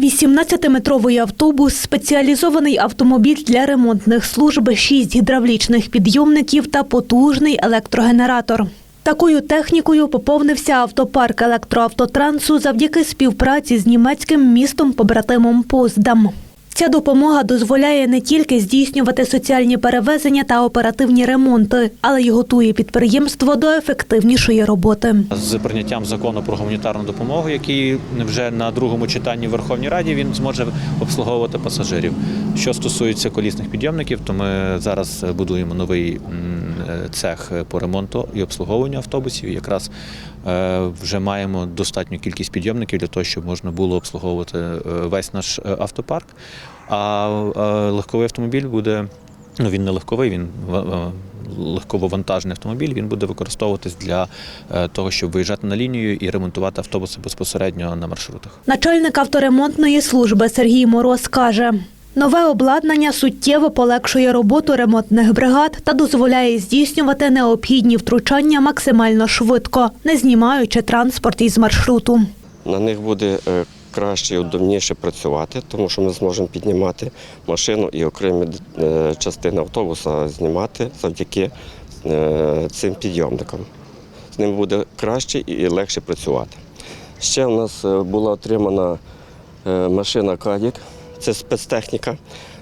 18-метровий автобус, спеціалізований автомобіль для ремонтних служб, шість гідравлічних підйомників та потужний електрогенератор. Такою технікою поповнився автопарк електроавтотрансу завдяки співпраці з німецьким містом побратимом Поздам. Ця допомога дозволяє не тільки здійснювати соціальні перевезення та оперативні ремонти, але й готує підприємство до ефективнішої роботи. З прийняттям закону про гуманітарну допомогу, який вже на другому читанні в Верховній Раді він зможе обслуговувати пасажирів. Що стосується колісних підйомників, то ми зараз будуємо новий цех по ремонту і обслуговуванню автобусів. Якраз е, вже маємо достатню кількість підйомників для того, щоб можна було обслуговувати е, весь наш е, автопарк. А е, легковий автомобіль буде. Ну, він не легковий, він ва- ва- легково-вантажний автомобіль. Він буде використовуватись для е, того, щоб виїжджати на лінію і ремонтувати автобуси безпосередньо на маршрутах. Начальник авторемонтної служби Сергій Мороз каже. Нове обладнання суттєво полегшує роботу ремонтних бригад та дозволяє здійснювати необхідні втручання максимально швидко, не знімаючи транспорт із маршруту. На них буде е, краще і удобніше працювати, тому що ми зможемо піднімати машину і окремі е, частини автобуса знімати завдяки е, цим підйомникам. З ним буде краще і легше працювати. Ще в нас е, була отримана машина Кадік, це спецтехніка,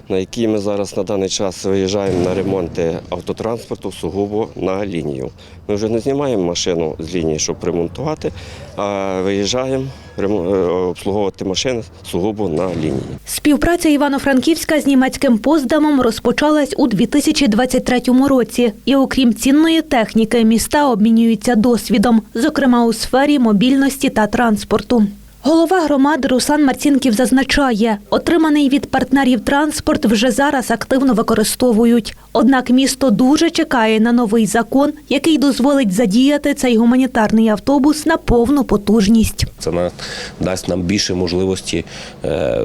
на якій ми зараз на даний час виїжджаємо на ремонти автотранспорту сугубо на лінію. Ми вже не знімаємо машину з лінії, щоб ремонтувати, а виїжджаємо е, обслуговувати машини сугубо на лінії. Співпраця Івано-Франківська з німецьким поздамом розпочалась у 2023 році. І окрім цінної техніки, міста обмінюються досвідом, зокрема у сфері мобільності та транспорту. Голова громади Руслан Марцінків зазначає, отриманий від партнерів транспорт вже зараз активно використовують. Однак місто дуже чекає на новий закон, який дозволить задіяти цей гуманітарний автобус на повну потужність. Це дасть нам більше можливості е,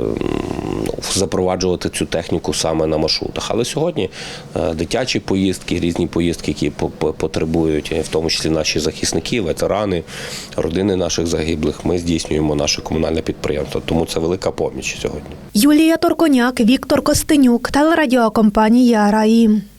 запроваджувати цю техніку саме на маршрутах. Але сьогодні е, дитячі поїздки, різні поїздки, які по- по- потребують, в тому числі наші захисники, ветерани, родини наших загиблих, ми здійснюємо наше комунальне підприємство. Тому це велика поміч сьогодні. Юлія Торконяк, Віктор Костенюк, телерадіокомпанія Раї.